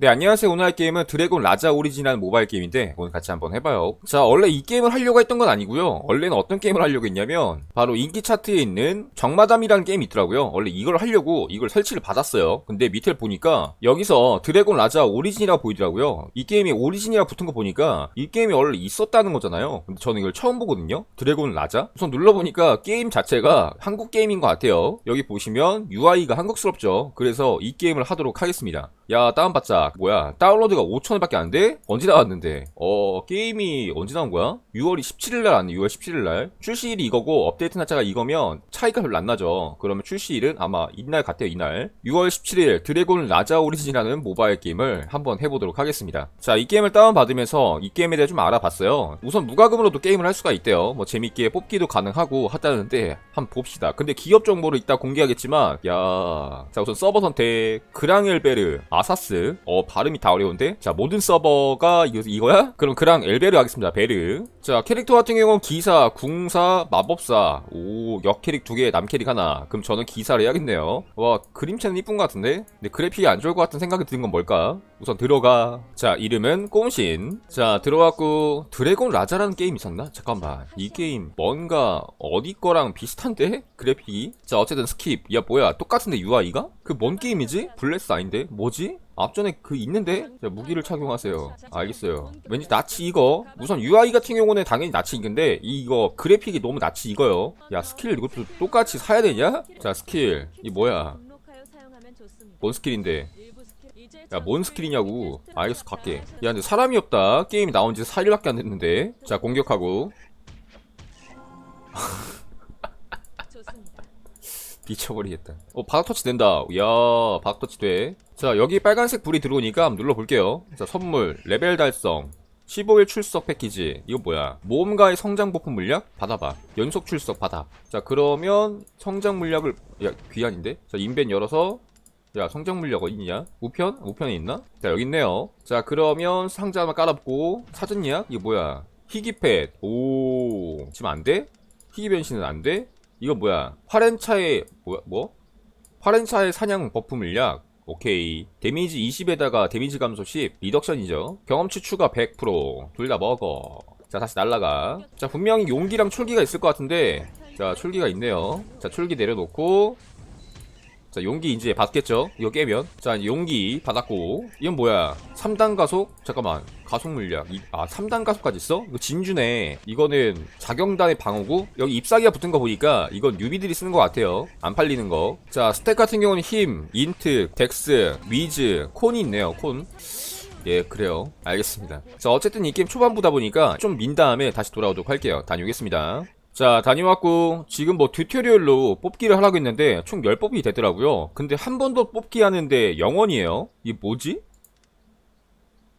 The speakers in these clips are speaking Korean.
네, 안녕하세요. 오늘 할 게임은 드래곤 라자 오리진이라는 모바일 게임인데 오늘 같이 한번 해봐요. 자, 원래 이 게임을 하려고 했던 건 아니고요. 원래는 어떤 게임을 하려고 했냐면 바로 인기 차트에 있는 정마담이라는 게임이 있더라고요. 원래 이걸 하려고 이걸 설치를 받았어요. 근데 밑을 보니까 여기서 드래곤 라자 오리진이라고 보이더라고요. 이 게임이 오리진이라고 붙은 거 보니까 이 게임이 원래 있었다는 거잖아요. 근데 저는 이걸 처음 보거든요. 드래곤 라자? 우선 눌러보니까 게임 자체가 한국 게임인 것 같아요. 여기 보시면 UI가 한국스럽죠. 그래서 이 게임을 하도록 하겠습니다. 야 다운받자. 뭐야? 다운로드가 5천원밖에 안 돼? 언제 나왔는데? 어 게임이 언제 나온 거야? 6월 17일날 왔네 6월 17일날? 출시일이 이거고 업데이트 날짜가 이거면 차이가 별로 안 나죠. 그러면 출시일은 아마 이날 같아요 이날. 6월 17일 드래곤 라자 오리진이라는 모바일 게임을 한번 해보도록 하겠습니다. 자 이 게임을 다운받으면서 이 게임에 대해 좀 알아봤어요. 우선 무과금으로도 게임을 할 수가 있대요. 뭐 재밌게 뽑기도 가능하고 하다는데 한번 봅시다. 근데 기업 정보를 이따 공개하겠지만 야 자 우선 서버 선택. 그랑엘베르. 아 사스. 어 발음이 다 어려운데? 자 모든 서버가 이거, 이거야? 그럼 그랑 엘베르 하겠습니다 베르. 자 캐릭터 같은 경우는 기사 궁사 마법사. 오 역캐릭 두개 남캐릭 하나. 그럼 저는 기사를 해야겠네요. 와 그림체는 이쁜 것 같은데? 근데 그래픽이 안 좋을 것 같은 생각이 드는 건 뭘까 우선 들어가 자 이름은 꼼신 자 들어갔고 드래곤 라자라는 게임 있었나? 잠깐만 이 게임 뭔가 어디 거랑 비슷한데? 그래픽이 자 어쨌든 스킵 야 뭐야 똑같은데 UI가? 그 뭔 게임이지? 블레스 아닌데? 뭐지? 앞전에 그 있는데? 자, 무기를 착용하세요. 알겠어요. 왠지 낯이 이거. 우선 UI 같은 경우는 당연히 낯이 이건데, 이거 그래픽이 너무 낯이 이거요. 야, 스킬 이것도 똑같이 사야 되냐? 자, 스킬. 이 뭐야? 뭔 스킬인데? 야, 뭔 스킬이냐고. 알겠어, 갈게. 야, 근데 사람이 없다. 게임이 나온 지 4일밖에 안 됐는데. 자, 공격하고. 미쳐버리겠다. 어, 바닥 터치 된다. 이야, 바닥 터치 돼. 자, 여기 빨간색 불이 들어오니까 한번 눌러볼게요. 자, 선물, 레벨 달성. 15일 출석 패키지. 이거 뭐야? 모험가의 성장 보품 물약? 받아봐. 연속 출석 받아. 자, 그러면 성장 물약을, 야, 귀한인데? 자, 인벤 열어서 야 성장 물약 어디 있냐? 우편? 우편에 있나? 자 여기 있네요 자 그러면 상자 하나 깔아보고 사전 예약? 이거 뭐야 희귀펫 오 지금 안 돼? 희귀 변신은 안 돼? 이거 뭐야 화렌차의 뭐야 뭐? 화렌차의 사냥 버프 물약 오케이 데미지 20에다가 데미지 감소 10 리덕션이죠 경험치 추가 100%둘 다 먹어 자 다시 날라가 자 분명히 용기랑 출기가 있을 것 같은데 자 출기가 있네요 자 출기 내려놓고 자 용기 이제 받겠죠? 이거 깨면. 자 용기 받았고. 이건 뭐야? 3단 가속? 잠깐만. 가속 물약 이, 아 3단 가속까지 있어? 이거 진주네. 이거는 자경단의 방어구? 여기 잎사귀가 붙은 거 보니까 이건 뉴비들이 쓰는 것 같아요. 안 팔리는 거자 스택 같은 경우는 힘 인트 덱스 위즈 콘이 있네요 콘. 예, 그래요. 알겠습니다. 자, 어쨌든 이 게임 초반부다 보니까 좀 민 다음에 다시 돌아오도록 할게요. 다녀오겠습니다. 자, 다녀왔고, 지금 뭐 튜토리얼로 뽑기를 하라고 했는데, 총 10뽑이 되더라고요. 근데 한 번도 뽑기 하는데 0원이에요? 이게 뭐지?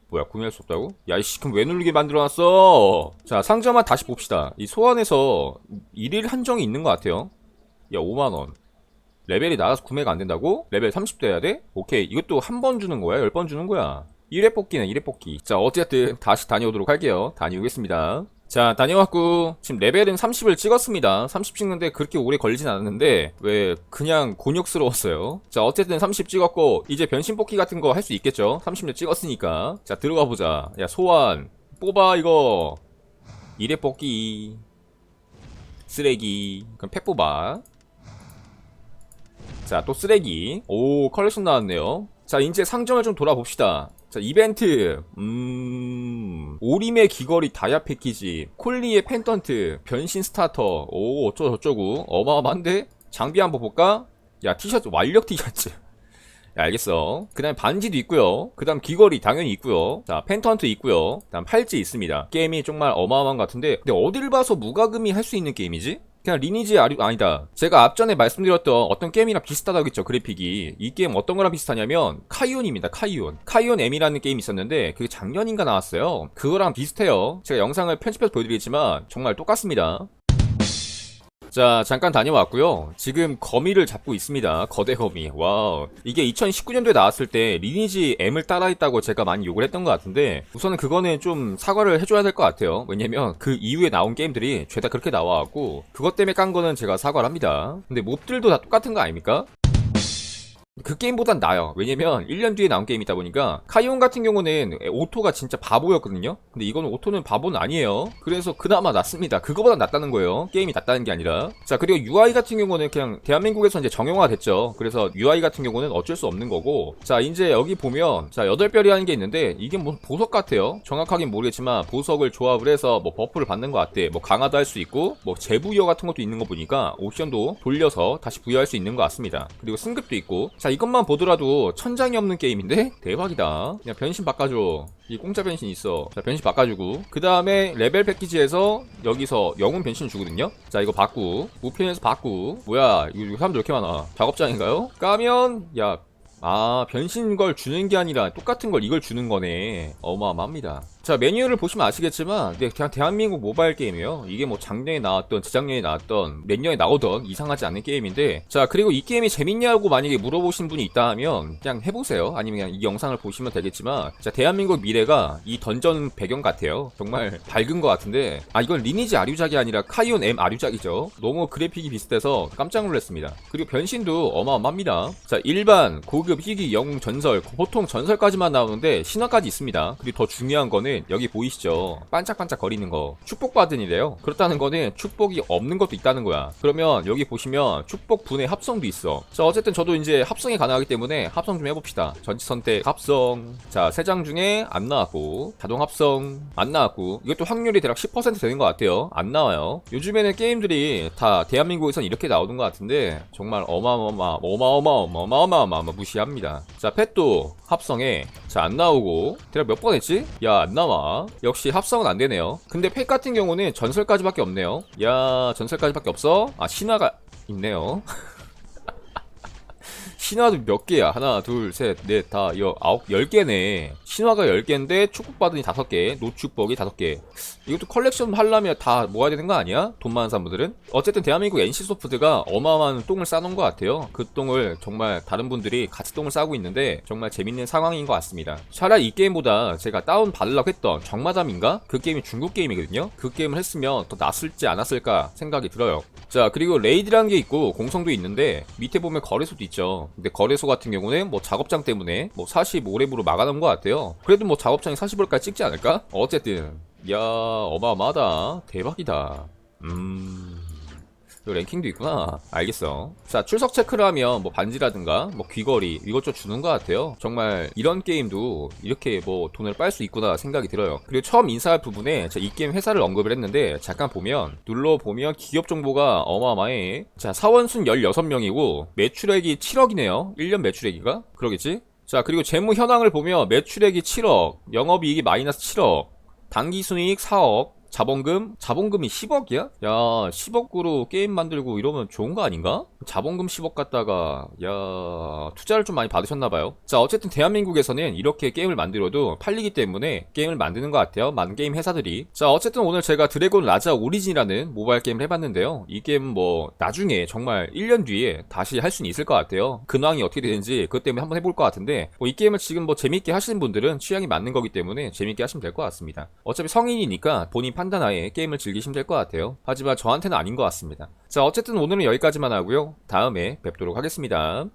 뭐야, 구매할 수 없다고? 야, 이씨, 그럼 왜 누르게 만들어놨어? 자, 상점만 다시 봅시다. 이 소환에서 일일 한정이 있는 것 같아요. 야, 5만원. 레벨이 나가서 구매가 안 된다고? 레벨 30 돼야 돼? 오케이. 이것도 한 번 주는 거야? 10번 주는 거야? 1회 뽑기는 1회 뽑기. 자, 어쨌든 다시 다녀오도록 할게요. 다녀오겠습니다. 자, 다녀왔고, 지금 레벨은 30을 찍었습니다. 30 찍는데 그렇게 오래 걸리진 않았는데, 왜, 그냥 곤욕스러웠어요. 자, 어쨌든 30 찍었고, 이제 변신 뽑기 같은 거 할 수 있겠죠? 30을 찍었으니까. 자, 들어가 보자. 야, 소환. 뽑아, 이거. 1회 뽑기. 쓰레기. 그럼 팩 뽑아. 자, 또 쓰레기. 오, 컬렉션 나왔네요. 자, 이제 상점을 좀 돌아봅시다. 자, 이벤트. 음. 오림의 귀걸이 다이아 패키지. 콜리의 펜던트. 변신 스타터. 오, 어쩌고저쩌고. 어마어마한데? 장비 한번 볼까? 야, 티셔츠, 완력 티셔츠. 야, 알겠어. 그 다음에 반지도 있고요. 그 다음 귀걸이 당연히 있고요. 자, 펜턴트 있고요. 그 다음 팔찌 있습니다. 게임이 정말 어마어마한 것 같은데, 근데 어딜 봐서 무과금이 할 수 있는 게임이지? 그냥 리니지 아리, 아니다. 제가 앞전에 말씀드렸던 어떤 게임이랑 비슷하다고 했죠, 그래픽이. 이 게임 어떤 거랑 비슷하냐면, 카이온입니다, 카이온. 카이온 M이라는 게임이 있었는데, 그게 작년인가 나왔어요. 그거랑 비슷해요. 제가 영상을 편집해서 보여드리겠지만, 정말 똑같습니다. 자, 잠깐 다녀왔고요. 지금 거미를 잡고 있습니다. 거대 거미. 와우. 이게 2019년도에 나왔을 때 리니지 M을 따라했다고 제가 많이 욕을 했던 것 같은데 우선은 그거는 좀 사과를 해줘야 될 것 같아요. 왜냐면 그 이후에 나온 게임들이 죄다 그렇게 나와갖고 그것 때문에 깐 거는 제가 사과를 합니다. 근데 몹들도 다 똑같은 거 아닙니까? 그 게임보단 나아요. 왜냐면 1년 뒤에 나온 게임이다 보니까 카이온 같은 경우는 오토가 진짜 바보였거든요. 근데 이거는 오토는 바보는 아니에요. 그래서 그나마 낫습니다. 그거보다 낫다는 거예요. 게임이 낫다는 게 아니라. 자 그리고 UI 같은 경우는 그냥 대한민국에서 이제 정형화 됐죠. 그래서 UI 같은 경우는 어쩔 수 없는 거고. 자 이제 여기 보면 자 여덟 별이 하는 게 있는데 이게 뭐 보석 같아요. 정확하긴 모르겠지만 보석을 조합을 해서 뭐 버프를 받는 것 같대. 뭐 강화도 할 수 있고 뭐 재부여 같은 것도 있는 거 보니까 옵션도 돌려서 다시 부여할 수 있는 것 같습니다. 그리고 승급도 있고. 자 이것만 보더라도 천장이 없는 게임인데 대박이다. 그냥 변신 바꿔줘. 이 공짜 변신 있어. 자, 변신 바꿔주고. 그 다음에 레벨 패키지에서 여기서 영웅 변신 주거든요. 자, 이거 바꾸. 우편에서 바꾸. 뭐야, 이거 사람들 왜 이렇게 많아? 작업장인가요? 까면, 야, 아, 변신 걸 주는 게 아니라 똑같은 걸 이걸 주는 거네. 어마어마합니다. 자, 메뉴를 보시면 아시겠지만, 네, 그냥 대한민국 모바일 게임이에요. 이게 뭐 작년에 나왔던, 재작년에 나왔던, 몇 년에 나오던 이상하지 않은 게임인데, 자, 그리고 이 게임이 재밌냐고 만약에 물어보신 분이 있다 하면, 그냥 해보세요. 아니면 그냥 이 영상을 보시면 되겠지만, 자, 대한민국 미래가 이 던전 배경 같아요. 정말 밝은 것 같은데, 아, 이건 리니지 아류작이 아니라 카이온 M 아류작이죠. 너무 그래픽이 비슷해서 깜짝 놀랐습니다. 그리고 변신도 어마어마합니다. 자, 일반, 고급, 희귀, 영웅, 전설, 보통 전설까지만 나오는데, 신화까지 있습니다. 그리고 더 중요한 거는 여기 보이시죠? 반짝반짝 거리는 거. 축복받은 이래요. 그렇다는 거는 축복이 없는 것도 있다는 거야. 그러면 여기 보시면 축복 분해 합성도 있어. 자, 어쨌든 저도 이제 합성이 가능하기 때문에 합성 좀 해봅시다. 전치 선택 합성. 자, 세 장 중에 안 나왔고, 자동 합성 안 나왔고, 이것도 확률이 대략 10% 되는 것 같아요. 안 나와요. 요즘에는 게임들이 다 대한민국에선 이렇게 나오는 것 같은데, 정말 어마어마, 어마어마, 어마 어마어마 무시합니다. 자, 펫도 합성해. 자, 안 나오고, 대략 몇 번 했지? 야, 안 나 와. 역시 합성은 안 되네요. 근데 펫 같은 경우는 전설까지밖에 없네요. 야, 전설까지밖에 없어? 아, 신화가 있네요. 신화도 몇 개야? 하나, 둘, 셋, 넷, 다, 여, 아홉, 열 개네. 신화가 열 개인데 축복받으니 다섯 개, 노축복이 다섯 개. 이것도 컬렉션 하려면 다 모아야 되는 거 아니야? 돈 많은 사람들은? 어쨌든 대한민국 NC소프트가 어마어마한 똥을 싸놓은 것 같아요. 그 똥을 정말 다른 분들이 같이 똥을 싸고 있는데 정말 재밌는 상황인 것 같습니다. 차라리 이 게임보다 제가 다운 받으려고 했던 정마담인가? 그 게임이 중국 게임이거든요? 그 게임을 했으면 더 낫을지 않았을까 생각이 들어요. 자, 그리고 레이드라는 게 있고 공성도 있는데 밑에 보면 거래소도 있죠. 근데 거래소 같은 경우는 뭐 작업장 때문에 뭐 45렙으로 막아놓은 것 같아요. 그래도 뭐 작업장이 40월까지 찍지 않을까? 어쨌든 야 어마어마하다 대박이다 음 이 랭킹도 있구나. 알겠어. 자 출석 체크를 하면 뭐 반지라든가 뭐 귀걸이 이것저것 주는 것 같아요. 정말 이런 게임도 이렇게 뭐 돈을 빨 수 있구나 생각이 들어요. 그리고 처음 인사할 부분에 자, 이 게임 회사를 언급을 했는데 잠깐 보면 눌러보면 기업 정보가 어마어마해. 자 사원순 16명이고 매출액이 7억이네요. 1년 매출액이가? 그러겠지? 자 그리고 재무 현황을 보면 매출액이 7억 영업이익이 마이너스 7억 단기순이익 4억 자본금? 자본금이 10억이야? 야 10억으로 게임 만들고 이러면 좋은 거 아닌가? 자본금 10억 갖다가 야 투자를 좀 많이 받으셨나봐요 자 어쨌든 대한민국에서는 이렇게 게임을 만들어도 팔리기 때문에 게임을 만드는 것 같아요 많은 게임 회사들이 자 어쨌든 오늘 제가 드래곤 라자 오리진이라는 모바일 게임을 해봤는데요 이 게임 뭐 나중에 정말 1년 뒤에 다시 할 수는 있을 것 같아요 근황이 어떻게 되는지 그것 때문에 한번 해볼 것 같은데 뭐 이 게임을 지금 뭐 재밌게 하시는 분들은 취향이 맞는 거기 때문에 재밌게 하시면 될 것 같습니다 어차피 성인이니까 본인 판단하에 게임을 즐기시면 될 것 같아요. 하지만 저한테는 아닌 것 같습니다. 자 어쨌든 오늘은 여기까지만 하고요. 다음에 뵙도록 하겠습니다